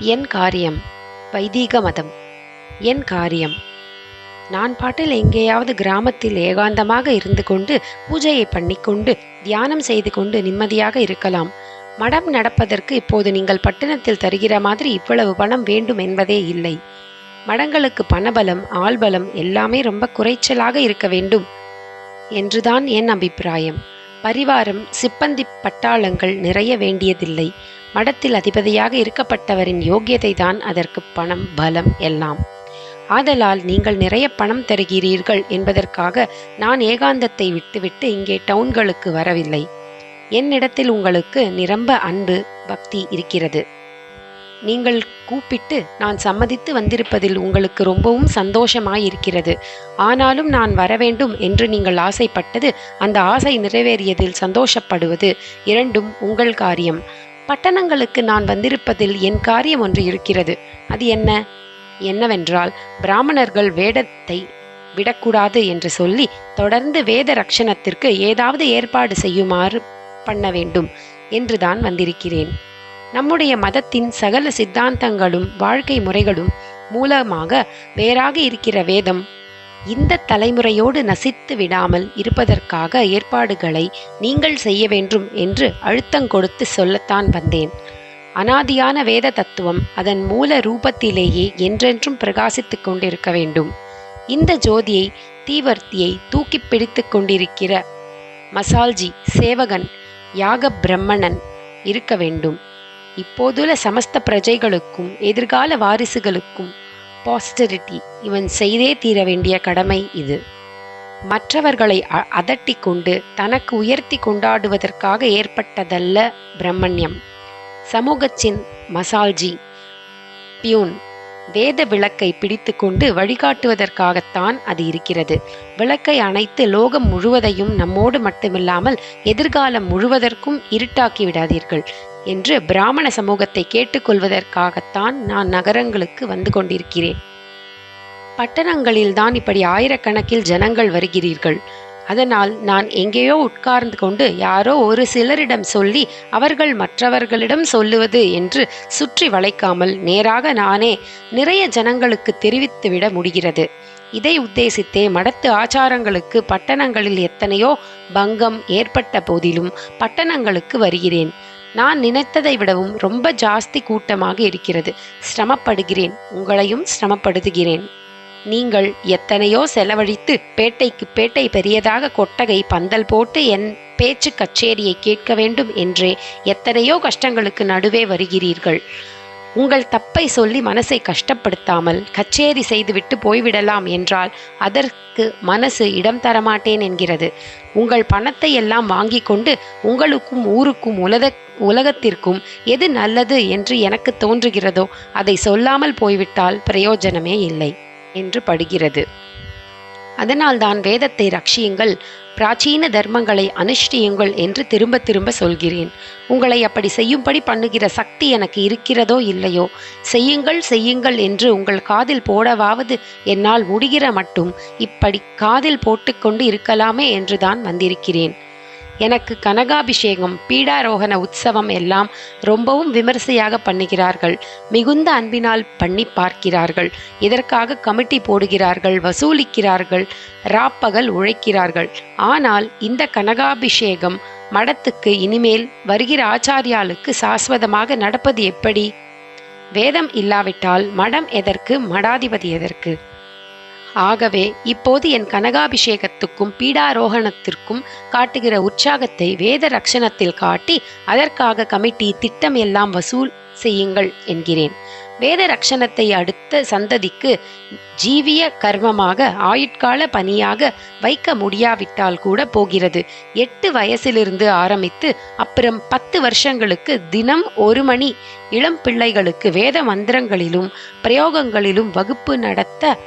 என் காரியம் வைதீக மதம். என் காரியம். நான் பாட்டில் எங்கேயாவது கிராமத்தில் ஏகாந்தமாக இருந்து கொண்டு பூஜையை பண்ணிக்கொண்டு தியானம் செய்து கொண்டு நிம்மதியாக இருக்கலாம். மடம் நடப்பதற்கு இப்போது நீங்கள் பட்டணத்தில் தருகிற மாதிரி இவ்வளவு பணம் வேண்டும் என்பதே இல்லை. மடங்களுக்கு பணபலம் ஆள்பலம் எல்லாமே ரொம்ப குறைச்சலாக இருக்க வேண்டும் என்றுதான் என் அபிப்பிராயம். பரிவாரம் சிப்பந்தி பட்டாளங்கள் நிறைய வேண்டியதில்லை. மடத்தில் அதிபதியாக இருக்கப்பட்டவரின் யோக்கியதை தான் அதற்கு பணம் பலம் எல்லாம். ஆதலால் நீங்கள் நிறைய பணம் தருகிறீர்கள் என்பதற்காக நான் ஏகாந்தத்தை விட்டுவிட்டு இங்கே டவுன்களுக்கு வரவில்லை. என்னிடத்தில் உங்களுக்கு நிரம்ப அன்பு பக்தி இருக்கிறது. நீங்கள் கூப்பிட்டு நான் சம்மதித்து வந்திருப்பதில் உங்களுக்கு ரொம்பவும் சந்தோஷமாயிருக்கிறது. ஆனாலும் நான் வரவேண்டும் என்று நீங்கள் ஆசைப்பட்டது அந்த ஆசை நிறைவேறியதில் சந்தோஷப்படுவது இரண்டும் உங்கள் காரியம். பட்டணங்களுக்கு நான் வந்திருப்பதில் என் காரியம் ஒன்று இருக்கிறது. அது என்ன? என்னவென்றால் பிராமணர்கள் வேடத்தை விடக்கூடாது என்று சொல்லி தொடர்ந்து வேத ரக்ஷணத்திற்கு ஏதாவது ஏற்பாடு செய்யுமாறு பண்ண வேண்டும் என்றுதான் வந்திருக்கிறேன். நம்முடைய மதத்தின் சகல சித்தாந்தங்களும் வாழ்க்கை முறைகளும் மூலமாக வேறாக இருக்கிற வேதம் இந்த தலைமுறையோடு நசித்து விடாமல் இருப்பதற்காக ஏற்பாடுகளை நீங்கள் செய்ய வேண்டும் என்று அழுத்தங்கொடுத்து சொல்லத்தான் வந்தேன். அனாதியான வேத தத்துவம் அதன் மூல ரூபத்திலேயே என்றென்றும் பிரகாசித்துக் கொண்டிருக்க வேண்டும். இந்த ஜோதியை தீவர்த்தியை தூக்கி பிடித்து கொண்டிருக்கிற மசால்ஜி சேவகன் யாக பிரம்மணன் இருக்க வேண்டும். இப்போதுள்ள சமஸ்த பிரஜைகளுக்கும் எதிர்கால வாரிசுகளுக்கும் பாஸ்டரிட்டி இவன் செய்தே தீர வேண்டிய கடமை இது. மற்றவர்களை அ- கொண்டு தனக்கு உயர்த்தி கொண்டாடுவதற்காக ஏற்பட்டதல்ல பிரம்மண்யம். சமூகத்தின் மசால்ஜி. பியூன். வேத விளக்கை பிடித்துக்கொண்டு வழிகாட்டுவதற்காகத்தான் அது இருக்கிறது. விளக்கை அணைத்து லோகம் முழுவதையும் நம்மோடு மட்டுமில்லாமல் எதிர்காலம் முழுவதற்கும் இருட்டாக்கி விடாதீர்கள். என்று பிராமண சமூகத்தை கேட்டுக்கொள்வதற்காகத்தான் நான் நகரங்களுக்கு வந்து கொண்டிருக்கிறேன். பட்டணங்களில்தான் இப்படி ஆயிரக்கணக்கில் ஜனங்கள் வருகிறீர்கள். அதனால் நான் எங்கேயோ உட்கார்ந்து கொண்டு யாரோ ஒரு சிலரிடம் சொல்லி அவர்கள் மற்றவர்களிடம் சொல்லுவது என்று சுற்றி வளைக்காமல் நேராக நானே நிறைய ஜனங்களுக்கு தெரிவித்துவிட முடிகிறது. இதை உத்தேசித்தே மடத்து ஆச்சாரங்களுக்கு பட்டணங்களில் எத்தனையோ பங்கம் ஏற்பட்ட போதிலும் பட்டணங்களுக்கு வருகிறேன். நான் நினைத்ததை விடவும் ரொம்ப ஜாஸ்தி கூட்டமாக இருக்கிறது. சிரமப்படுகிறேன். உங்களையும் சிரமப்படுத்துகிறேன். நீங்கள் எத்தனையோ செலவழித்து பேட்டைக்கு பேட்டை பெரியதாக கொட்டகை பந்தல் போட்டு என் பேச்சு கச்சேரியை கேட்க வேண்டும் என்றே எத்தனையோ கஷ்டங்களுக்கு நடுவே வருகிறீர்கள். உங்கள் தப்பை சொல்லி மனசை கஷ்டப்படுத்தாமல் கச்சேரி செய்துவிட்டு போய்விடலாம் என்றால் அதற்கு மனசு இடம் தரமாட்டேன் என்கிறது. உங்கள் பணத்தை எல்லாம் வாங்கி கொண்டு உங்களுக்கும் ஊருக்கும் உலக உலகத்திற்கும் எது நல்லது என்று எனக்கு தோன்றுகிறதோ அதை சொல்லாமல் போய்விட்டால் பிரயோஜனமே இல்லை என்று படுகிறது. அதனால்தான் வேதத்தை ரட்சியுங்கள் பிராச்சீன தர்மங்களை அனுஷ்டியுங்கள் என்று திரும்ப திரும்ப சொல்கிறேன். உங்களை அப்படி செய்யும்படி பண்ணுகிற சக்தி எனக்கு இருக்கிறதோ இல்லையோ? செய்யுங்கள் செய்யுங்கள் என்று உங்கள் காதில் போடவாவது என்னால் முடிகிற மட்டும் இப்படி காதில் போட்டுக்கொண்டு இருக்கலாமே என்றுதான் வந்திருக்கிறேன். எனக்கு கனகாபிஷேகம் பீடாரோகண உற்சவம் எல்லாம் ரொம்பவும் விமரிசையாக பண்ணுகிறார்கள். மிகுந்த அன்பினால் பண்ணி பார்க்கிறார்கள். இதற்காக கமிட்டி போடுகிறார்கள் வசூலிக்கிறார்கள் ராப்பகல் உழைக்கிறார்கள். ஆனால் இந்த கனகாபிஷேகம் மடத்துக்கு இனிமேல் வருகிற ஆச்சாரியாளுக்கு சாஸ்வதமாக நடப்பது எப்படி? வேதம் இல்லாவிட்டால் மடம் எதற்கு மடாதிபதி எதற்கு? ஆகவே இப்போது என் கனகாபிஷேகத்துக்கும் பீடாரோகணத்திற்கும் காட்டுகிற உற்சாகத்தை வேத ரக்ஷணத்தில் காட்டி அதற்காக கமிட்டி திட்டம் எல்லாம் வசூல் செய்யுங்கள் என்கிறேன். வேத ரக்ஷணத்தை அடுத்த சந்ததிக்கு ஜீவிய கர்மமாக ஆயுட்கால பணியாக வைக்க முடியாவிட்டால் கூட போகிறது. எட்டு வயசிலிருந்து ஆரம்பித்து அப்புறம் பத்து வருஷங்களுக்கு தினம் ஒரு மணி இளம் பிள்ளைகளுக்கு வேத மந்திரங்களிலும் பிரயோகங்களிலும் வகுப்பு நடத்த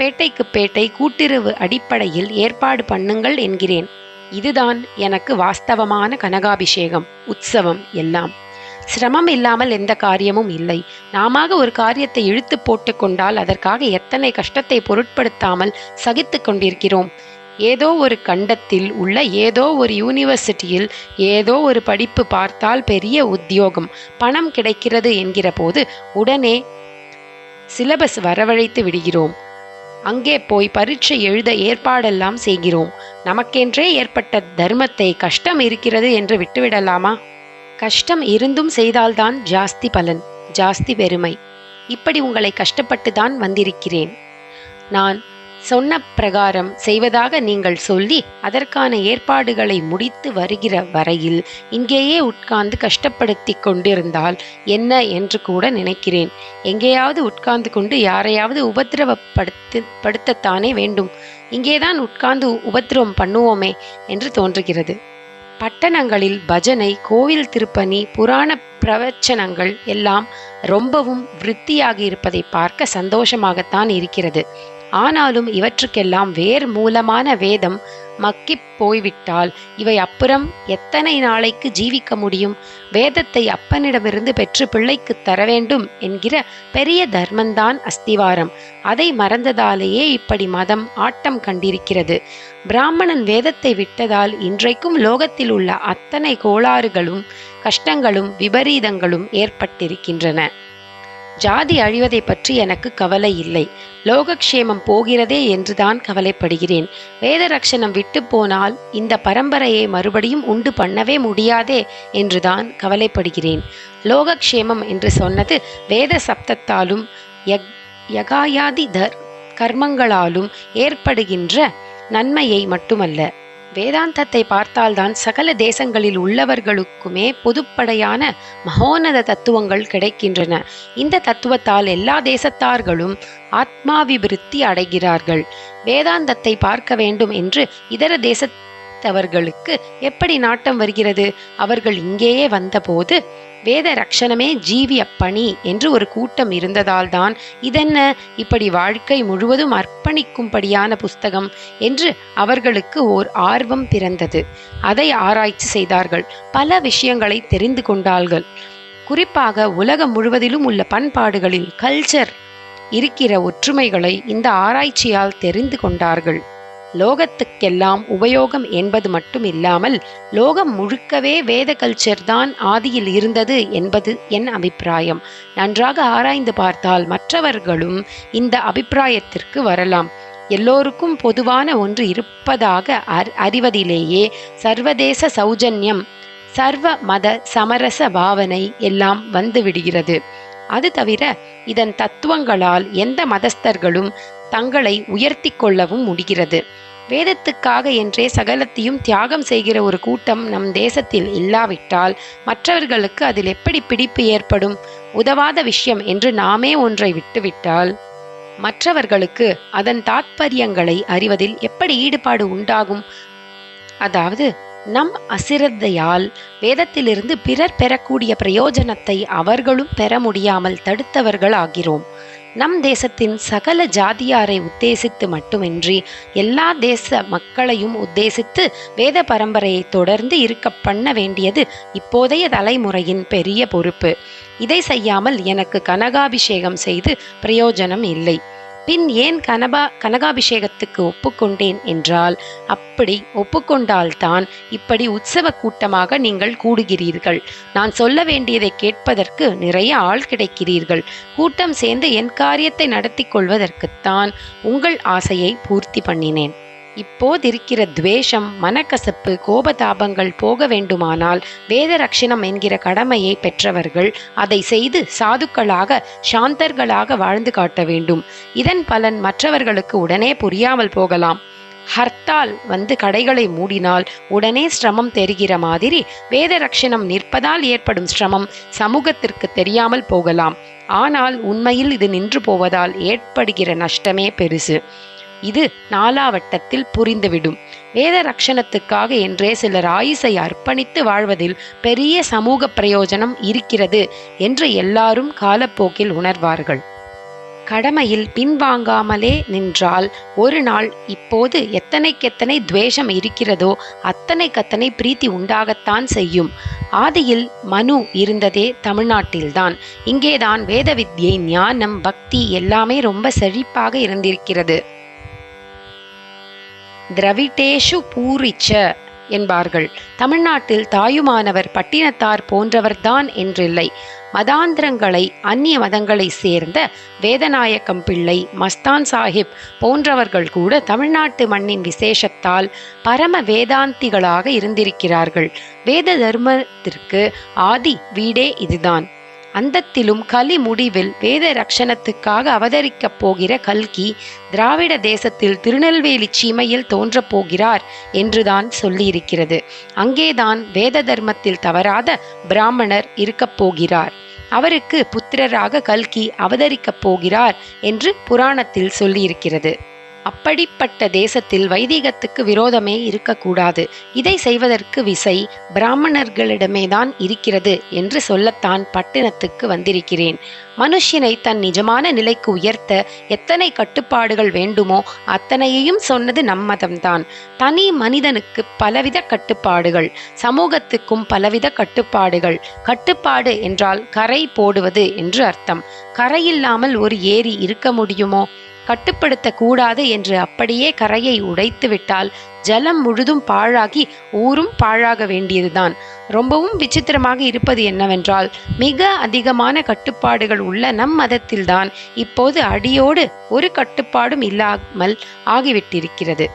பேட்டைக்கு பேட்டை கூட்டுறவு அடிப்படையில் ஏற்பாடு பண்ணுங்கள் என்கிறேன். இதுதான் எனக்கு வாஸ்தவமான கனகாபிஷேகம் உற்சவம் எல்லாம். சிரமம் இல்லாமல் எந்த காரியமும் இல்லை. நாம ஒரு காரியத்தை இழுத்து போட்டு கொண்டால் அதற்காக எத்தனை கஷ்டத்தை பொருட்படுத்தாமல் சகித்து கொண்டிருக்கிறோம். ஏதோ ஒரு கண்டத்தில் உள்ள ஏதோ ஒரு யூனிவர்சிட்டியில் ஏதோ ஒரு படிப்பு பார்த்தால் பெரிய உத்தியோகம் பணம் கிடைக்கிறது என்கிற போது உடனே சிலபஸ் வரவழைத்து விடுகிறோம். அங்கே போய் பரீட்சை எழுத ஏற்பாடெல்லாம் செய்கிறோம். நமக்கென்றே ஏற்பட்ட தர்மத்தை கஷ்டம் இருக்கிறது என்று விட்டுவிடலாமா? கஷ்டம் இருந்தும் செய்தால்தான் ஜாஸ்தி பலன் ஜாஸ்தி பெருமை. இப்படி உங்களை கஷ்டப்பட்டு தான் வந்திருக்கிறேன். நான் சொன்ன பிரகாரம் செய்வதாக நீங்கள் சொல்லி அதற்கான ஏற்பாடுகளை முடித்து வருகிற வரையில் இங்கேயே உட்கார்ந்து கஷ்டப்படுத்தி கொண்டிருந்தால் என்ன என்று கூட நினைக்கிறேன். எங்கேயாவது உட்கார்ந்து கொண்டு யாரையாவது உபத்திரவப்படுத்து படுத்தத்தானே வேண்டும். இங்கேதான் உட்கார்ந்து உபத்திரவம் பண்ணுவோமே என்று தோன்றுகிறது. பட்டணங்களில் பஜனை கோவில் திருப்பணி புராண பிரவச்சனங்கள் எல்லாம் ரொம்பவும் விருத்தியாகி இருப்பதை பார்க்க சந்தோஷமாகத்தான் இருக்கிறது. ஆனாலும் இவற்றுக்கெல்லாம் வேர் மூலமான வேதம் மக்கிப் போய்விட்டால் இவை அப்புறம் எத்தனை நாளைக்கு ஜீவிக்க முடியும்? வேதத்தை அப்பனிடமிருந்து பெற்று பிள்ளைக்கு தர வேண்டும் என்கிற பெரிய தர்மந்தான் அஸ்திவாரம். அதை மறந்ததாலேயே இப்படி மதம் ஆட்டம் கண்டிருக்கிறது. பிராமணன் வேதத்தை விட்டதால் இன்றைக்கும் லோகத்தில் உள்ள அத்தனை கோளாறுகளும் கஷ்டங்களும் விபரீதங்களும் ஏற்பட்டிருக்கின்றன. ஜாதி அழிவதை பற்றி எனக்கு கவலை இல்லை. லோகக்ஷேமம் போகிறதே என்றுதான் கவலைப்படுகிறேன். வேதரக்ஷணம் விட்டு போனால் இந்த பரம்பரையை மறுபடியும் உண்டு பண்ணவே முடியாதே என்றுதான் கவலைப்படுகிறேன். லோகக்ஷேமம் என்று சொன்னது வேத சப்தத்தாலும் யக் யகாயாதி தர் கர்மங்களாலும் ஏற்படுகின்ற நன்மையை மட்டுமல்ல. வேதாந்தத்தை பார்த்தால்தான் சகல தேசங்களில் உள்ளவர்களுக்குமே பொதுப்படையான மகோன்னத தத்துவங்கள் கிடைக்கின்றன. இந்த தத்துவத்தால் எல்லா தேசத்தார்களும் ஆத்மாவிபிருத்தி அடைகிறார்கள். வேதாந்தத்தை பார்க்க வேண்டும் என்று இதர தேசத்தவர்களுக்கு எப்படி நாட்டம் வருகிறது? அவர்கள் இங்கேயே வந்தபோது வேத ரக்ஷணமே ஜீவிய பணி என்று ஒரு கூட்டம் இருந்ததால்தான் இதென்ன? இப்படி வாழ்க்கை முழுவதும் அர்ப்பணிக்கும்படியான புஸ்தகம் என்று அவர்களுக்கு ஓர் ஆர்வம் பிறந்தது. அதை ஆராய்ச்சி செய்தார்கள். பல விஷயங்களை தெரிந்து கொண்டார்கள். குறிப்பாக உலகம் முழுவதிலும் உள்ள பண்பாடுகளில் கல்ச்சர் இருக்கிற ஒற்றுமைகளை இந்த ஆராய்ச்சியால் தெரிந்து கொண்டார்கள். லோகத்துக்கெல்லாம் உபயோகம் என்பது மட்டும் இல்லாமல் லோகம் முழுக்கவே வேத கல்ச்சர் தான் ஆதியில் இருந்தது என்பது என் அபிப்பிராயம். நன்றாக ஆராய்ந்து பார்த்தால் மற்றவர்களும் இந்த அபிப்பிராயத்திற்கு வரலாம். எல்லோருக்கும் பொதுவான ஒன்று இருப்பதாக அர் அறிவதிலேயே சர்வதேச சௌஜன்யம் சர்வ மத சமரச பாவனை எல்லாம் வந்து விடுகிறது. அது தவிர இதன் தத்துவங்களால் எந்த மதஸ்தர்களும் தங்களை உயர்த்தி கொள்ளவும் முடிகிறது. வேதத்துக்காக என்றே சகலத்தையும் தியாகம் செய்கிற ஒரு கூட்டம் நம் தேசத்தில் இல்லாவிட்டால் மற்றவர்களுக்கு அதில் எப்படி பிடிப்பு ஏற்படும்? உதவாத விஷயம் என்று நாமே ஒன்றை விட்டுவிட்டால் மற்றவர்களுக்கு அதன் தாத்பரியங்களை அறிவதில் எப்படி ஈடுபாடு உண்டாகும்? அதாவது நம் அசிரத்தையால் வேதத்திலிருந்து பிறர் பெறக்கூடிய பிரயோஜனத்தை அவர்களும் பெற முடியாமல் தடுத்தவர்கள் ஆகிறோம் நம் தேசத்தின் சகல ஜாதியாரை உத்தேசித்து மட்டுமின்றி எல்லா தேச மக்களையும் உத்தேசித்து வேத பரம்பரையை தொடர்ந்து இருக்க பண்ண வேண்டியது இப்போதைய தலைமுறையின் பெரிய பொறுப்பு. இதை செய்யாமல் எனக்கு கனகாபிஷேகம் செய்து பிரயோஜனம் இல்லை. பின் ஏன் கனபா கனகாபிஷேகத்துக்கு ஒப்புக்கொண்டேன் என்றால் அப்படி ஒப்புக்கொண்டால்தான் இப்படி உற்சவ கூட்டமாக நீங்கள் கூடுகிறீர்கள். நான் சொல்ல வேண்டியதை கேட்பதற்கு நிறைய ஆள் கிடைக்கிறீர்கள். கூட்டம் சேர்ந்து என் காரியத்தை நடத்தி கொள்வதற்குத்தான் உங்கள் ஆசையை பூர்த்தி பண்ணினேன். இப்போதிருக்கிற துவேஷம் மனக்கசப்பு கோபதாபங்கள் போக வேண்டுமானால் வேத ரட்சணம் என்கிற கடமையை பெற்றவர்கள் அதை செய்து சாதுக்களாக சாந்தர்களாக வாழ்ந்து காட்ட வேண்டும். இதன் பலன் மற்றவர்களுக்கு உடனே புரியாமல் போகலாம். ஹர்த்தால் வந்து கடைகளை மூடினால் உடனே சிரமம் தெரிகிற மாதிரி வேத ரட்சணம் நிற்பதால் ஏற்படும் சிரமம் சமூகத்திற்கு தெரியாமல் போகலாம். ஆனால் உண்மையில் இது நின்று போவதால் ஏற்படுகிற நஷ்டமே பெருசு. இது நாலாவட்டத்தில் புரிந்துவிடும். வேத ரக்ஷணத்துக்காக என்றே சிலர் ஆயுசை அர்ப்பணித்து வாழ்வதில் பெரிய சமூக பிரயோஜனம் இருக்கிறது என்று எல்லாரும் காலப்போக்கில் உணர்வார்கள். கடமையில் பின்வாங்காமலே நின்றால் ஒரு நாள் இப்போது எத்தனைக்கெத்தனை துவேஷம் இருக்கிறதோ அத்தனைக்கத்தனை பிரீத்தி உண்டாகத்தான் செய்யும். ஆதியில் மனு இருந்ததே தமிழ்நாட்டில்தான். இங்கேதான் வேத வித்யை ஞானம் பக்தி எல்லாமே ரொம்ப செழிப்பாக இருந்திருக்கிறது. திரவிடேஷு பூரிச்ச என்பார்கள். தமிழ்நாட்டில் தாயுமானவர் பட்டினத்தார் போன்றவர்தான் என்றில்லை. மதாந்திரங்களை அந்நிய மதங்களை சேர்ந்த வேதநாயக்கம் பிள்ளை மஸ்தான் சாஹிப் போன்றவர்கள் கூட தமிழ்நாட்டு மண்ணின் விசேஷத்தால் பரம வேதாந்திகளாக இருந்திருக்கிறார்கள். வேத தர்மத்திற்கு ஆதி வீடே இதுதான். அந்தத்திலும் கலி முடிவில் வேத ரக்ஷணத்துக்காக அவதரிக்கப் போகிற கல்கி திராவிட தேசத்தில் திருநெல்வேலி சீமையில் தோன்றப் போகிறார் என்றுதான் சொல்லியிருக்கிறது. அங்கேதான் வேத தர்மத்தில் தவறாத பிராமணர் இருக்கப் போகிறார். அவருக்கு புத்திரராக கல்கி அவதரிக்கப் போகிறார் என்று புராணத்தில் சொல்லியிருக்கிறது. அப்படிப்பட்ட தேசத்தில் வைதிகத்துக்கு விரோதமே இருக்கக்கூடாது. இதை செய்வதற்கு விசை பிராமணர்களிடமேதான் இருக்கிறது என்று சொல்லத்தான் பட்டினத்துக்கு வந்திருக்கிறேன். மனுஷனை தன் நிஜமான நிலைக்கு உயர்த்த எத்தனை கட்டுப்பாடுகள் வேண்டுமோ அத்தனையையும் சொன்னது நம்மதம்தான். தனி மனிதனுக்கு பலவித கட்டுப்பாடுகள் சமூகத்துக்கும் பலவித கட்டுப்பாடுகள். கட்டுப்பாடு என்றால் கரை போடுவது என்று அர்த்தம். கரையில்லாமல் ஒரு ஏரி இருக்க முடியுமோ? கட்டுப்படுத்தக்கூடாது என்று அப்படியே கரையை உடைத்து விட்டால் ஜலம் முழுதும் பாழாகி ஊரும் பாழாக வேண்டியதுதான். ரொம்பவும் விசித்திரமாக இருப்பது என்னவென்றால் மிக அதிகமான கட்டுப்பாடுகள் உள்ள நம் மதத்தில்தான் இப்போது அடியோடு ஒரு கட்டுப்பாடும் இல்லாமல் ஆகிவிட்டிருக்கிறது.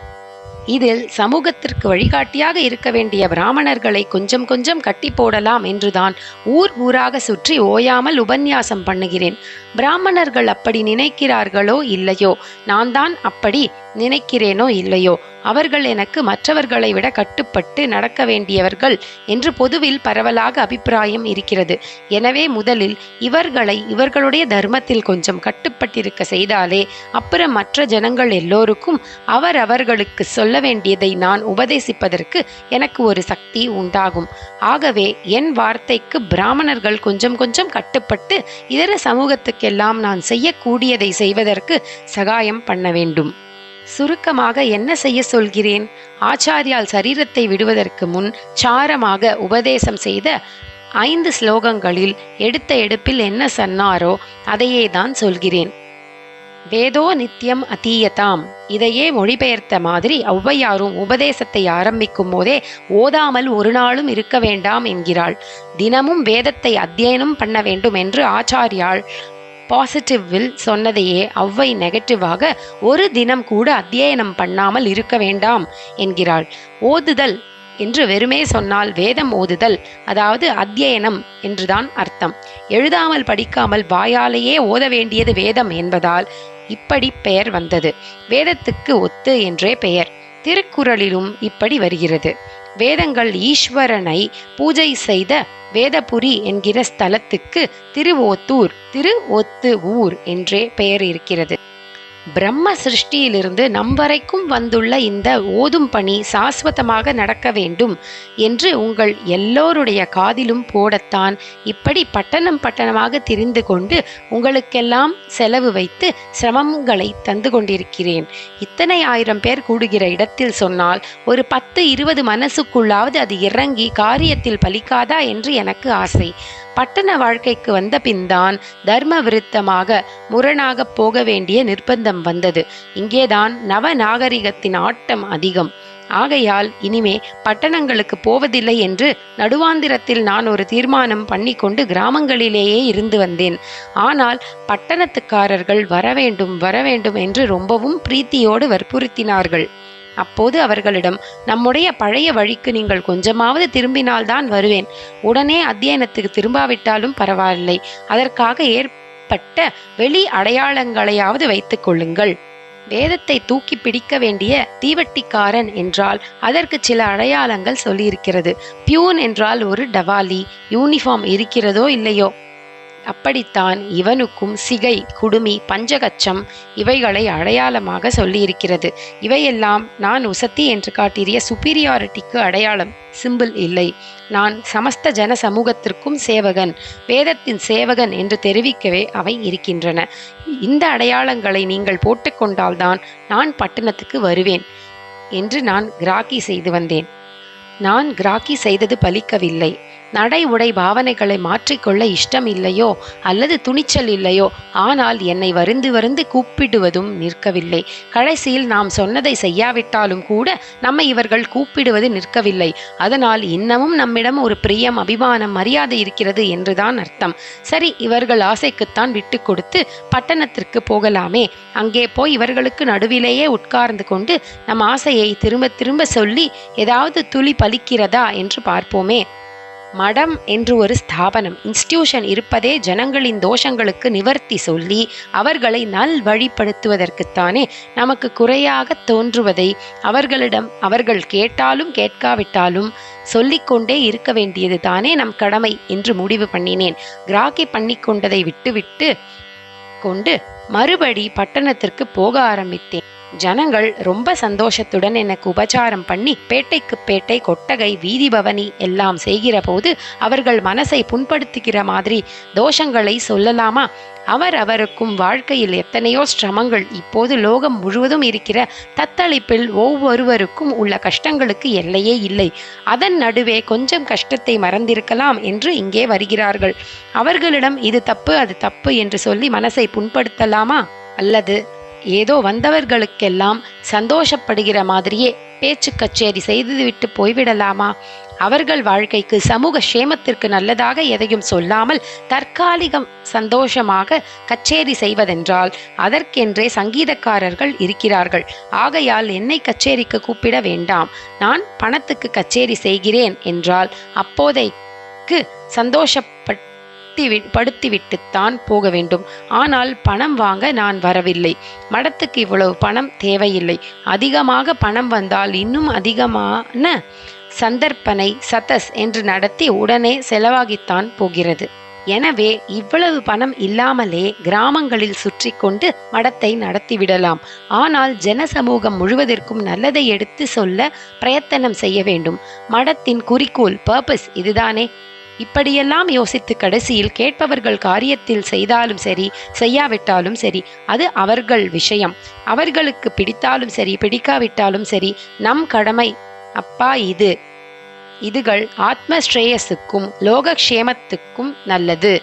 இதில் சமூகத்திற்கு வழிகாட்டியாக இருக்க வேண்டிய பிராமணர்களை கொஞ்சம் கொஞ்சம் கட்டி போடலாம் என்றுதான் ஊர் ஊராக சுற்றி ஓயாமல் உபன்யாசம் பண்ணுகிறேன். பிராமணர்கள் அப்படி நினைக்கிறார்களோ இல்லையோ? நான் தான் அப்படி நினைக்கிறேனோ இல்லையோ? அவர்கள் எனக்கு மற்றவர்களை விட கட்டுப்பட்டு நடக்க வேண்டியவர்கள் என்று பொதுவில் பரவலாக அபிப்பிராயம் இருக்கிறது. எனவே முதலில் இவர்களை இவர்களுடைய தர்மத்தில் கொஞ்சம் கட்டுப்பட்டிருக்க செய்தாலே அப்புறம் மற்ற ஜனங்கள் எல்லோருக்கும் அவர் அவர்களுக்கு சொல்ல வேண்டியதை நான் உபதேசிப்பதற்கு எனக்கு ஒரு சக்தி உண்டாகும். ஆகவே என் வார்த்தைக்கு பிராமணர்கள் கொஞ்சம் கொஞ்சம் கட்டுப்பட்டு இதர சமூகத்துக்கெல்லாம் நான் செய்யக்கூடியதை செய்வதற்கு சகாயம் பண்ண வேண்டும். சுருக்கமாக என்ன செய்ய சொல்கிறேன்? ஆச்சாரியால் சரீரத்தை விடுவதற்கு முன் சாரமாக உபதேசம் செய்த ஐந்து ஸ்லோகங்களில் எடுத்த எடுப்பில் என்ன சொன்னாரோ அதையே தான் சொல்கிறேன். வேதோ நித்தியம் அத்தீயதாம் இதையே மொழிபெயர்த்த மாதிரி ஒளவையாரும் உபதேசத்தை ஆரம்பிக்கும் போதே ஓதாமல் ஒரு நாளும் இருக்க வேண்டாம் என்கிறாள். தினமும் வேதத்தை அத்தியனம் பண்ண வேண்டும் என்று ஆச்சாரியாள் பாசிட்டிவில் சொன்னதையே அவ்வை நெகட்டிவாக ஒரு தினம் கூட அத்தியனம் பண்ணாமல் இருக்க வேண்டாம் என்கிறாள். ஓதுதல் என்று வெறுமே சொன்னால் வேதம் ஓதுதல் அதாவது அத்தியனம் என்றுதான் அர்த்தம். எழுதாமல் படிக்காமல் வாயாலேயே ஓத வேண்டியது வேதம் என்பதால் இப்படி பெயர் வந்தது. வேதத்துக்கு ஒத்து என்றே பெயர். திருக்குறளிலும் இப்படி வருகிறது. வேதங்கள் ஈஸ்வரனை பூஜை செய்த வேதபுரி என்கிற ஸ்தலத்துக்கு திருவோத்தூர் திரு ஒத்து ஊர் என்றே பெயர் இருக்கிறது. பிரம்ம சிருஷ்டியிலிருந்து நம் வரைக்கும் வந்துள்ள இந்த ஓதும் பணி சாஸ்வதமாக நடக்க வேண்டும் என்று உங்கள் எல்லோருடைய காதிலும் போடத்தான் இப்படி பட்டணம் பட்டணமாக திரிந்து கொண்டு உங்களுக்கெல்லாம் செலவு வைத்து சிரமங்களை தந்து கொண்டிருக்கிறேன். இத்தனை ஆயிரம் பேர் கூடுகிற இடத்தில் சொன்னால் ஒரு பத்து இருபது மனசுக்குள்ளாவது அது இறங்கி காரியத்தில் பலிக்காதா என்று எனக்கு ஆசை. பட்டண வாழ்க்கைக்கு வந்த பின்தான் தர்ம விருத்தமாக முரணாக போக வேண்டிய நிர்பந்தம் வந்தது. இங்கேதான் நவ நாகரிகத்தின் ஆட்டம் அதிகம். ஆகையால் இனிமே பட்டணங்களுக்கு போவதில்லை என்று நடுவாந்திரத்தில் நான் ஒரு தீர்மானம் பண்ணிக்கொண்டு கிராமங்களிலேயே இருந்து வந்தேன். ஆனால் பட்டணத்துக்காரர்கள் வரவேண்டும் வரவேண்டும் என்று ரொம்பவும் பிரீத்தியோடு வற்புறுத்தினார்கள். அப்போது அவர்களிடம் நம்முடைய பழைய வழிக்கு நீங்கள் கொஞ்சமாவது திரும்பினால்தான் வருவேன். உடனே அத்தியனத்துக்கு திரும்பாவிட்டாலும் பரவாயில்லை. அதற்காக ஏற்பட்ட வெளி அடையாளங்களையாவது வைத்துக் கொள்ளுங்கள். வேதத்தை தூக்கி பிடிக்க வேண்டிய தீவட்டிக்காரன் என்றால் அதற்கு சில அடையாளங்கள் சொல்லியிருக்கிறது. பியூன் என்றால் ஒரு டவாலி. யூனிஃபார்ம் இருக்கிறதோ இல்லையோ? அப்படித்தான் இவனுக்கும் சிகை குடுமி பஞ்சகச்சம் இவைகளை அடையாளமாக சொல்லியிருக்கிறது. இவையெல்லாம் நான் உசத்தி என்று காட்டிய சுப்பீரியாரிட்டிக்கு அடையாளம் சிம்பிள் இல்லை. நான் சமஸ்த ஜன சமூகத்திற்கும் சேவகன் வேதத்தின் சேவகன் என்று தெரிவிக்கவே அவை இருக்கின்றன. இந்த அடையாளங்களை நீங்கள் போட்டுக்கொண்டால்தான் நான் பட்டணத்துக்கு வருவேன் என்று நான் கிராக்கி செய்து வந்தேன். நான் கிராக்கி செய்தது பலிக்கவில்லை. நடை உடை பாவனைகளை மாற்றிக்கொள்ள இஷ்டம் இல்லையோ அல்லது துணிச்சல் இல்லையோ ஆனால் என்னை வருந்து வருந்து கூப்பிடுவதும் நிற்கவில்லை. கடைசியில் நாம் சொன்னதை செய்யாவிட்டாலும் கூட நம்மை இவர்கள் கூப்பிடுவது நிற்கவில்லை. அதனால் இன்னமும் நம்மிடம் ஒரு பிரியம் அபிமானம் மரியாதை இருக்கிறது என்றுதான் அர்த்தம். சரி இவர்கள் ஆசைக்குத்தான் விட்டு கொடுத்து பட்டணத்திற்கு போகலாமே. அங்கே போய் இவர்களுக்கு நடுவிலேயே உட்கார்ந்து கொண்டு நம் ஆசையை திரும்ப திரும்ப சொல்லி ஏதாவது துளி பலிக்கிறதா என்று பார்ப்போமே. மடம் என்று ஒரு ஸ்தாபனம். இன்ஸ்டியூஷன் இருப்பதே ஜனங்களின் தோஷங்களுக்கு நிவர்த்தி சொல்லி அவர்களை நல் வழிப்படுத்துவதற்குத்தானே நமக்கு குறையாக தோன்றுவதை அவர்களிடம் அவர்கள் கேட்டாலும் கேட்காவிட்டாலும் சொல்லிக்கொண்டே இருக்க வேண்டியது தானே நம் கடமை என்று முடிவு பண்ணினேன். கிராக்கி பண்ணி கொண்டதை விட்டுவிட்டு கொண்டு மறுபடி பட்டணத்திற்கு போக ஆரம்பித்தேன். ஜனங்கள் ரொம்ப சந்தோஷத்துடன் எனக்கு உபச்சாரம் பண்ணி பேட்டைக்கு பேட்டை கொட்டகை வீதி பவனி எல்லாம் செய்கிற போது அவர்கள் மனசை புண்படுத்துகிற மாதிரி தோஷங்களை சொல்லலாமா? அவர் அவருக்கும் வாழ்க்கையில் எத்தனையோ சிரமங்கள் இப்போது லோகம் முழுவதும் இருக்கிற தத்தளிப்பில் ஒவ்வொருவருக்கும் உள்ள கஷ்டங்களுக்கு எல்லையே இல்லை. அதன் நடுவே கொஞ்சம் கஷ்டத்தை மறந்திருக்கலாம் என்று இங்கே வருகிறார்கள். அவர்களிடம் இது தப்பு அது தப்பு என்று சொல்லி மனசை புண்படுத்தலாமா? அல்லது ஏதோ வந்தவர்களுக்கெல்லாம் சந்தோஷப்படுகிற மாதிரியே பேச்சு கச்சேரி செய்துவிட்டு போய்விடலாமா? அவர்கள் வாழ்க்கைக்கு சமூக சேமத்திற்கு நல்லதாக எதையும் சொல்லாமல் தற்காலிகம் சந்தோஷமாக கச்சேரி செய்வதென்றால் அதற்கென்றே சங்கீதக்காரர்கள் இருக்கிறார்கள். ஆகையால் என்னை கச்சேரிக்கு கூப்பிட வேண்டாம். நான் பணத்துக்கு கச்சேரி செய்கிறேன் என்றால் அப்போதைக்கு சந்தோஷப்பட்டு படுத்தி படுத்திவிட்டுத்தான் போக வேண்டும். ஆனால் பணம் வாங்க நான் வரவில்லை. மடத்துக்கு இவ்வளவு பணம் தேவையில்லை. அதிகமாக பணம் வந்தால் இன்னும் அதிகமான சந்தர்ப்பனை சதஸ் என்று நடத்தி உடனே செலவாகித்தான் போகிறது. எனவே இவ்வளவு பணம் இல்லாமலே கிராமங்களில் சுற்றி கொண்டு மடத்தை நடத்திவிடலாம் ஆனால் ஜனசமூகம் முழுவதற்கும் நல்லதை எடுத்து சொல்ல பிரயத்தனம் செய்ய வேண்டும். மடத்தின் குறிக்கோள் பர்பஸ் இதுதானே? இப்படியெல்லாம் யோசித்து கடைசியில் கேட்பவர்கள் காரியத்தில் செய்தாலும் சரி செய்யாவிட்டாலும் சரி அது அவர்கள் விஷயம். அவர்களுக்கு பிடித்தாலும் சரி பிடிக்காவிட்டாலும் சரி நம் கடமை அப்பா இது. இதுகள் ஆத்ம ஸ்ரேயஸுக்கும் லோகக்ஷேமத்துக்கும் நல்லது.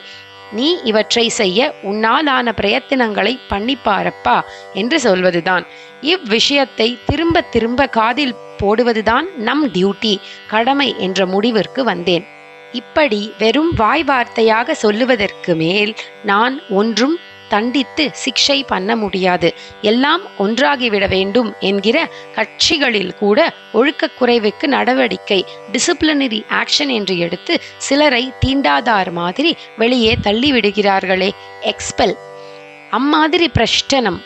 நீ இவற்றை செய்ய உன்னாலான பிரயத்தனங்களை பண்ணிப்பாரப்பா என்று சொல்வதுதான். இவ்விஷயத்தை திரும்ப திரும்ப காதில் போடுவதுதான் நம் டியூட்டி கடமை என்ற முடிவிற்கு வந்தேன். இப்படி வெறும் வாய் வார்த்தையாக சொல்லுவதற்கு மேல் நான் ஒன்றும் தண்டித்து சிக்ஷை பண்ண முடியாது. எல்லாம் ஒன்றாகிவிட வேண்டும் என்கிற கட்சிகளில் கூட ஒழுக்கக் குறைவுக்கு நடவடிக்கை டிசிப்ளினரி ஆக்ஷன் என்று எடுத்து சிலரை தீண்டாதார் மாதிரி வெளியே தள்ளிவிடுகிறார்களே. எக்ஸ்பெல் அம்மாதிரி பிரஷ்டனம்.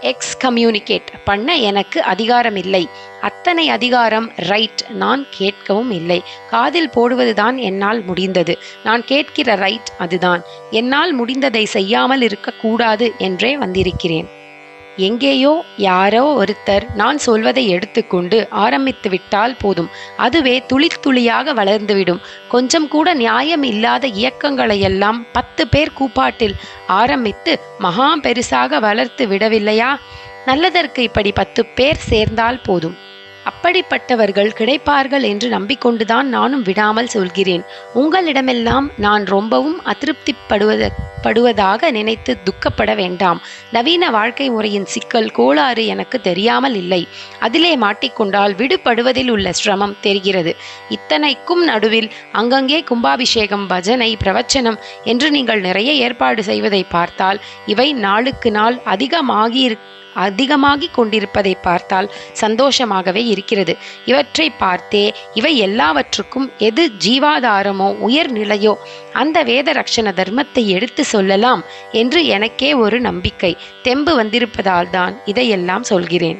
எக்ஸ் கம்யூனிகேட் பண்ண எனக்கு அதிகாரம் இல்லை அத்தனை அதிகாரம் ரைட் நான் கேட்கவும் இல்லை. காதில் போடுவதுதான் என்னால் முடிந்தது. நான் கேட்கிற ரைட் அதுதான். என்னால் முடிந்ததை செய்யாமல் இருக்கக்கூடாது என்றே வந்திருக்கிறேன். எங்கேயோ யாரோ ஒருத்தர் நான் சொல்வதை எடுத்துக்கொண்டு ஆரம்பித்து விட்டால் போதும். அதுவே துளி துளியாக வளர்ந்துவிடும். கொஞ்சம் கூட நியாயம் இல்லாத இயக்கங்களையெல்லாம் பத்து பேர் கூப்பாட்டில் ஆரம்பித்து மகா பெருசாக வளர்த்து விடவில்லையா? நல்லதற்கு இப்படி பத்து பேர் சேர்ந்தால் போதும். அப்படிப்பட்டவர்கள் கிடைப்பார்கள் என்று நம்பிக்கொண்டுதான் நானும் விடாமல் சொல்கிறேன். உங்களிடமெல்லாம் நான் ரொம்பவும் அதிருப்திப்படுவத படுவதாக நினைத்து துக்கப்பட வேண்டாம். நவீன வாழ்க்கை முறையின் சிக்கல் கோளாறு எனக்கு தெரியாமல் இல்லை. அதிலே மாட்டிக்கொண்டால் விடுபடுவதில் உள்ள சிரமம் தெரிகிறது. இத்தனைக்கும் நடுவில் அங்கங்கே கும்பாபிஷேகம் பஜனை பிரவச்சனம் என்று நீங்கள் நிறைய ஏற்பாடு செய்வதை பார்த்தால் இவை நாளுக்கு நாள் அதிகமாகி அதிகமாகிக் கொண்டிருப்பதை பார்த்தால் சந்தோஷமாகவே இருக்கிறது. இவற்றை பார்த்தே இவை எல்லாவற்றுக்கும் எது ஜீவாதாரமோ உயர்நிலையோ அந்த வேத ரக்ஷண தர்மத்தை எடுத்து சொல்லலாம் என்று எனக்கே ஒரு நம்பிக்கை. தெம்பு வந்திருப்பதால் தான் இதையெல்லாம் சொல்கிறேன்.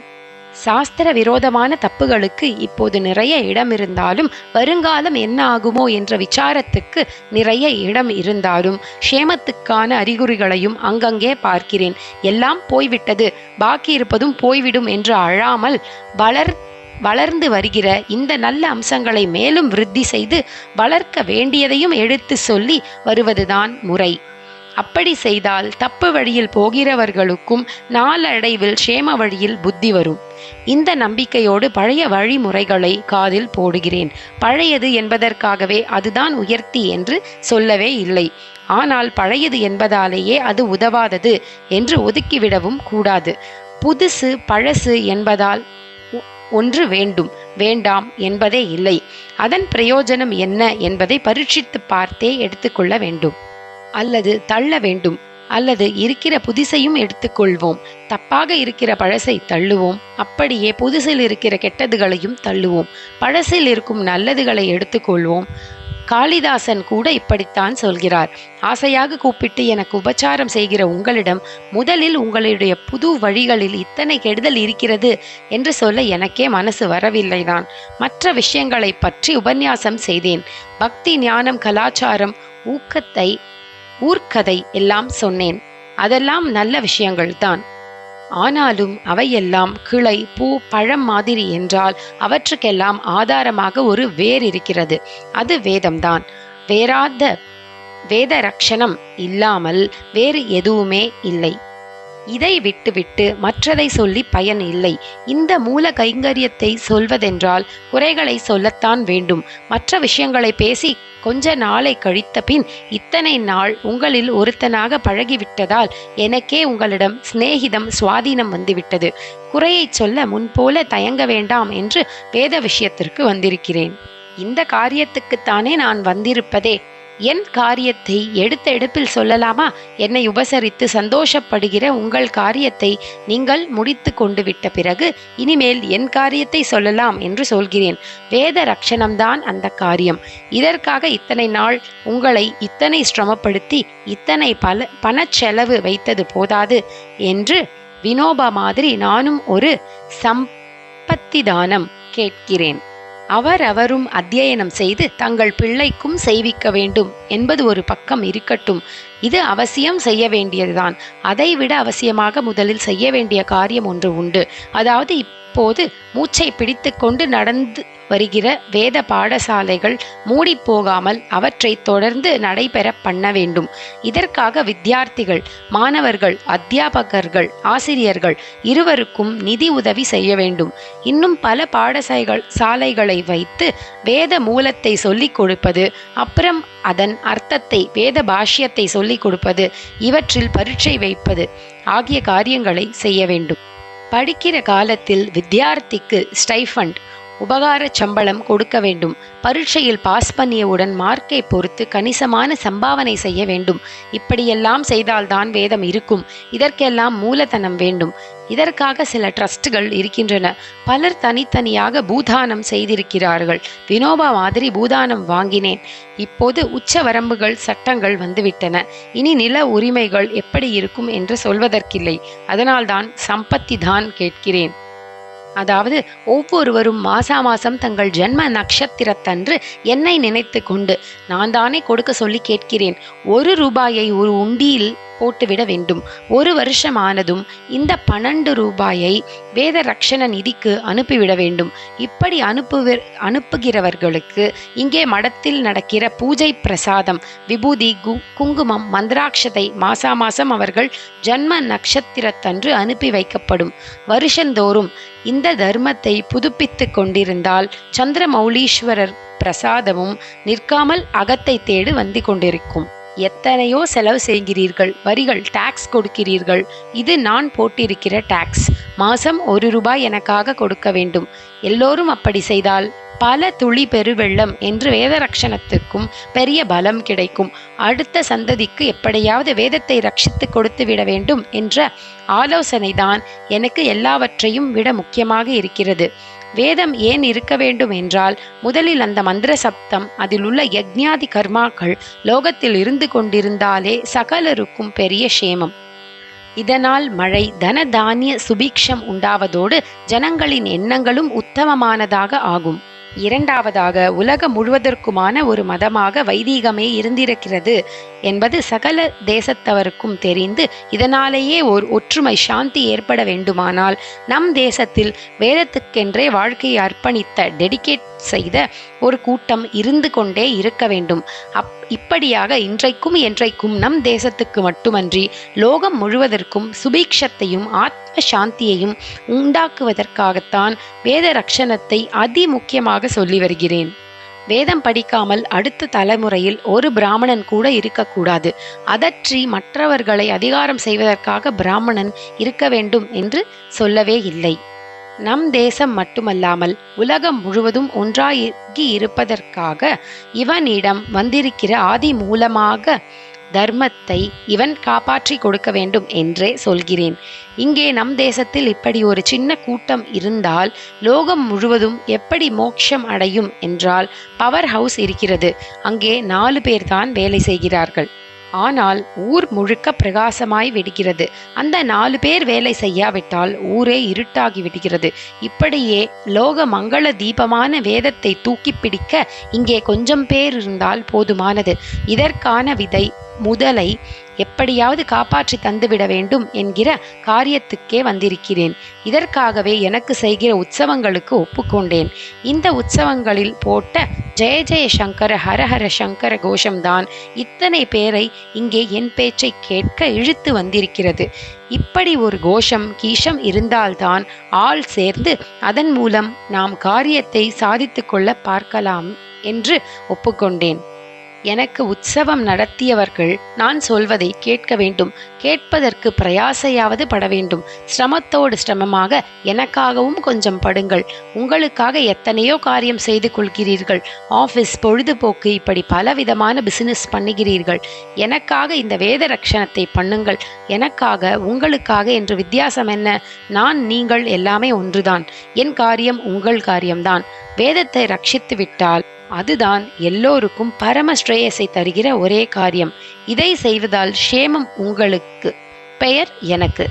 சாஸ்திர விரோதமான தப்புகளுக்கு இப்போது நிறைய இடம் இருந்தாலும் வருங்காலம் என்ன ஆகுமோ என்ற விசாரத்துக்கு நிறைய இடம் இருந்தாலும் க்ஷேமத்துக்கான அறிகுறிகளையும் அங்கங்கே பார்க்கிறேன். எல்லாம் போய்விட்டது. பாக்கி இருப்பதும் போய்விடும் என்று அழாமல் வளர் வளர்ந்து வருகிற இந்த நல்ல அம்சங்களை மேலும் விருத்தி செய்து வளர்க்க வேண்டியதையும் எடுத்து சொல்லி வருவதுதான் முறை. அப்படி செய்தால் தப்பு வழியில் போகிறவர்களுக்கும் நாளடைவில் க்ஷேம வழியில் புத்தி வரும். இந்த நம்பிக்கையோடு பழைய வழிமுறைகளை காதில் போடுகிறேன். பழையது என்பதற்காகவே அதுதான் உயர்த்தி என்று சொல்லவே இல்லை. ஆனால் பழையது என்பதாலேயே அது உதவாதது என்று ஒதுக்கிவிடவும் கூடாது. புதுசு பழசு என்பதால் ஒன்று வேண்டும். வேண்டாம் என்பதே இல்லை. அதன் பிரயோஜனம் என்ன என்பதை பரீட்சித்து பார்த்தே எடுத்துக்கொள்ள வேண்டும். அல்லது தள்ள வேண்டும். அல்லது இருக்கிற புதிசையும் எடுத்துக்கொள்வோம். தப்பாக இருக்கிற பழசை தள்ளுவோம். அப்படியே புதுசில் இருக்கிற கெட்டதுகளையும் தள்ளுவோம். பழசில் இருக்கும் நல்லதுகளை எடுத்துக்கொள்வோம். காளிதாசன் கூட இப்படித்தான் சொல்கிறார். ஆசையாக கூப்பிட்டு எனக்கு உபச்சாரம் செய்கிற உங்களிடம் முதலில் உங்களுடைய புது வழிகளில் இத்தனை கெடுதல் இருக்கிறது என்று சொல்ல எனக்கே மனசு வரவில்லைதான். மற்ற விஷயங்களை பற்றி உபன்யாசம் செய்தேன். பக்தி ஞானம் கலாச்சாரம் ஊக்கத்தை ஊர்க்கதை எல்லாம் சொன்னேன். அதெல்லாம் நல்ல விஷயங்கள்தான். ஆனாலும் அவையெல்லாம் கிளை பூ பழம் மாதிரி என்றால் அவற்றுக்கெல்லாம் ஆதாரமாக ஒரு வேர் இருக்கிறது. அது வேதம்தான். வேறாத வேத ரக்ஷணம் இல்லாமல் வேறு எதுவுமே இல்லை. இதை விட்டுவிட்டு மற்றதை சொல்லி பயன் இல்லை. இந்த மூல கைங்கரியத்தை சொல்வதென்றால் குறைகளை சொல்லத்தான் வேண்டும். மற்ற விஷயங்களை பேசி கொஞ்ச நாளை கழித்த பின் இத்தனை நாள் உங்களில் ஒருத்தனாக பழகிவிட்டதால் எனக்கே உங்களிடம் சிநேகிதம் சுவாதீனம் வந்துவிட்டது. குறையைச் சொல்ல முன்போல தயங்க வேண்டாம் என்று வேத விஷயத்திற்கு வந்திருக்கிறேன். இந்த காரியத்துக்குத்தானே நான் வந்திருப்பதே. என் காரியத்தை எடுத்த எடுப்பில் சொல்லலாமா? என்னை உபசரித்து சந்தோஷப்படுகிற உங்கள் காரியத்தை நீங்கள் முடித்து கொண்டு விட்ட பிறகு இனிமேல் என் காரியத்தை சொல்லலாம் என்று சொல்கிறேன். வேத ரக்ஷணம்தான் அந்த காரியம். இதற்காக இத்தனை நாள் உங்களை இத்தனை சிரமப்படுத்தி இத்தனை பல பணச்செலவு வைத்தது போதாது என்று வினோபா மாதிரி நானும் ஒரு சம்பத்தி தானம் கேட்கிறேன். அவர் அவரும் அத்தியனம் செய்து தங்கள் பிள்ளைக்கும் செய்விக்க வேண்டும் என்பது ஒரு பக்கம் இருக்கட்டும். இது அவசியம் செய்ய வேண்டியதுதான். அதைவிட அவசியமாக முதலில் செய்ய வேண்டிய காரியம் ஒன்று உண்டு. அதாவது இப்போது மூச்சை பிடித்து கொண்டு நடந்து வருகிற வேத பாடசாலைகள் மூடி போகாமல் அவற்றை தொடர்ந்து நடைபெற பண்ண வேண்டும். இதற்காக வித்தியார்த்திகள் மாணவர்கள் அத்தியாபகர்கள் ஆசிரியர்கள் இருவருக்கும் நிதி உதவி செய்ய வேண்டும். இன்னும் பல பாடசாலைகள் சாலைகளை வைத்து வேத மூலத்தை சொல்லிக் கொடுப்பது அப்புறம் அதன் அர்த்தத்தை வேத பாஷ்யத்தை சொல்லிக் கொடுப்பது இவற்றில் பரீட்சை வைப்பது ஆகிய காரியங்களை செய்ய வேண்டும். படிக்கிற காலத்தில் வித்தியார்த்திக்கு ஸ்டைஃபண்ட் உபகார சம்பளம் கொடுக்க வேண்டும். பரீட்சையில் பாஸ் பண்ணியவுடன் மார்க்கை பொறுத்து கணிசமான சம்பாவனை செய்ய வேண்டும். இப்படியெல்லாம் செய்தால்தான் வேதம் இருக்கும். இதற்கெல்லாம் மூலதனம் வேண்டும். இதற்காக சில ட்ரஸ்டுகள் இருக்கின்றன. பலர் தனித்தனியாக பூதானம் செய்திருக்கிறார்கள். வினோபா மாதிரி பூதானம் வாங்கினேன். இப்போது உச்ச வரம்புகள் சட்டங்கள் வந்துவிட்டன. இனி நில உரிமைகள் எப்படி இருக்கும் என்று சொல்வதற்கில்லை. அதனால்தான் சம்பத்தி தான் கேட்கிறேன். அதாவது ஒவ்வொருவரும் மாசா மாசம் தங்கள் ஜென்ம நட்சத்திரத்தன்று என்னை நினைத்து கொண்டு நான் தானே கொடுக்க சொல்லி கேட்கிறேன். ஒரு ரூபாயை ஒரு உண்டியில் போட்டுவிட வேண்டும். ஒரு வருஷம் ஆனதும் இந்த பன்னெண்டு ரூபாயை வேத ரக்ஷண நிதிக்கு அனுப்பிவிட வேண்டும். இப்படி அனுப்புவி அனுப்புகிறவர்களுக்கு இங்கே மடத்தில் நடக்கிற பூஜை பிரசாதம் விபூதி கு குங்குமம் மந்திராட்சதை மாசா மாசம் அவர்கள் ஜன்ம நட்சத்திரத்தன்று அனுப்பி வைக்கப்படும். வருஷந்தோறும் இந்த தர்மத்தை புதுப்பித்துக் கொண்டிருந்தால் சந்திரமௌலீஸ்வரர் பிரசாதமும் நிற்காமல் அகத்தை தேடு வந்து கொண்டிருக்கும். எத்தனையோ செலவு செய்கிறீர்கள் வரிகள் டாக்ஸ் கொடுக்கிறீர்கள். இது நான் போட்டிருக்கிற டாக்ஸ் மாசம் ஒரு ரூபாய் எனக்காக கொடுக்க வேண்டும். எல்லோரும் அப்படி செய்தால் பல துளி பெருவெள்ளம் என்று வேத ரக்ஷணத்துக்கும் பெரிய பலம் கிடைக்கும். அடுத்த சந்ததிக்கு எப்படியாவது வேதத்தை ரட்சித்து கொடுத்து விட வேண்டும் என்ற ஆலோசனைதான் எனக்கு எல்லாவற்றையும் விட முக்கியமாக இருக்கிறது. வேதம் ஏன் இருக்க வேண்டும் என்றால் முதலில் அந்த மந்திர சப்தம் அதில் உள்ள யக்ஞாதி கர்மாக்கள் லோகத்தில் இருந்து கொண்டிருந்தாலே சகலருக்கும் பெரிய சேமம் இதனால் மழை தன தானிய சுபீக்ஷம் உண்டாவதோடு ஜனங்களின் எண்ணங்களும் உத்தமமானதாக ஆகும். இரண்டாவதாக உலகம் முழுவதற்குமான ஒரு மதமாக வைதீகமே இருந்திருக்கிறது என்பது சகல தேசத்தவருக்கும் தெரிந்து இதனாலேயே ஒரு ஒற்றுமை சாந்தி ஏற்பட வேண்டுமானால் நம் தேசத்தில் வேதத்துக்கென்றே வாழ்க்கையை அர்ப்பணித்த டெடிகேட் செய்த ஒரு கூட்டம் இருந்து கொண்டே இருக்க வேண்டும். அப் இப்படியாக இன்றைக்கும் என்றைக்கும் நம் தேசத்துக்கு மட்டுமன்றி லோகம் முழுவதற்கும் சுபீக்ஷத்தையும் ஆத்ம சாந்தியையும் உண்டாக்குவதற்காகத்தான் வேத ரக்ஷணத்தை அதி முக்கியமாக சொல்லி வருகிறேன். வேதம் படிக்காமல் அடுத்த தலைமுறையில் ஒரு பிராமணன் கூட இருக்கக்கூடாது. அதற்றி மற்றவர்களை அதிகாரம் செய்வதற்காக பிராமணன் இருக்க வேண்டும் என்று சொல்லவே இல்லை. நம் தேசம் மட்டுமல்லாமல் உலகம் முழுவதும் ஒன்றாகி இருப்பதற்காக இவனிடம் வந்திருக்கிற ஆதி மூலமாக தர்மத்தை இவன் காப்பாற்றி கொடுக்க வேண்டும் என்றே சொல்கிறேன். இங்கே நம் தேசத்தில் இப்படி ஒரு சின்ன கூட்டம் இருந்தால் லோகம் முழுவதும் எப்படி மோட்சம் அடையும் என்றால் பவர் ஹவுஸ் இருக்கிறது. அங்கே நாலு பேர்தான் வேலை செய்கிறார்கள். ஆனால் ஊர் முழுக்க பிரகாசமாய் விடுகிறது அந்த நாலு பேர் வேலை செய்யாவிட்டால் ஊரே இருட்டாகி விடுகிறது. இப்படியே லோக மங்கள தீபமான வேதத்தை தூக்கி பிடிக்க இங்கே கொஞ்சம் பேர் இருந்தால் போதுமானது. இதற்கான விதை முதலை எப்படியாவது காப்பாற்றி தந்துவிட வேண்டும் என்கிற காரியத்துக்கே வந்திருக்கிறேன். இதற்காகவே எனக்கு செய்கிற உற்சவங்களுக்கு ஒப்புக்கொண்டேன். இந்த உற்சவங்களில் போட்ட ஜெய ஜெய சங்கர ஹரஹர சங்கர கோஷம்தான் இத்தனை பேரை இங்கே என் பேச்சை கேட்க இழுத்து வந்திருக்கிறது. இப்படி ஒரு கோஷம் கீஷம் இருந்தால்தான் ஆள் சேர்ந்து அதன் மூலம் நாம் காரியத்தை சாதித்து கொள்ள பார்க்கலாம் என்று ஒப்புக்கொண்டேன். எனக்கு உற்சவம் நடத்தியவர்கள் நான் சொல்வதை கேட்க வேண்டும். கேட்பதற்கு பிரயாசையாவது பட வேண்டும். சிரமத்தோடு சிரமமாக எனக்காகவும் கொஞ்சம் படுங்கள். உங்களுக்காக எத்தனையோ காரியம் செய்து கொள்கிறீர்கள். ஆஃபீஸ் பொழுதுபோக்கு இப்படி பலவிதமான பிசினஸ் பண்ணுகிறீர்கள். எனக்காக இந்த வேத ரக்ஷணத்தை பண்ணுங்கள். எனக்காக உங்களுக்காக என்று வித்தியாசம் என்ன? நான் நீங்கள் எல்லாமே ஒன்றுதான். என் காரியம் உங்கள் காரியம்தான். வேதத்தை ரட்சித்து விட்டால் அதுதான் எல்லோருக்கும் பரம ஸ்ரேயஸை தருகிற ஒரே காரியம். இதை செய்வதால் க்ஷேமம் உங்களுக்கு. பெயர் எனக்கு.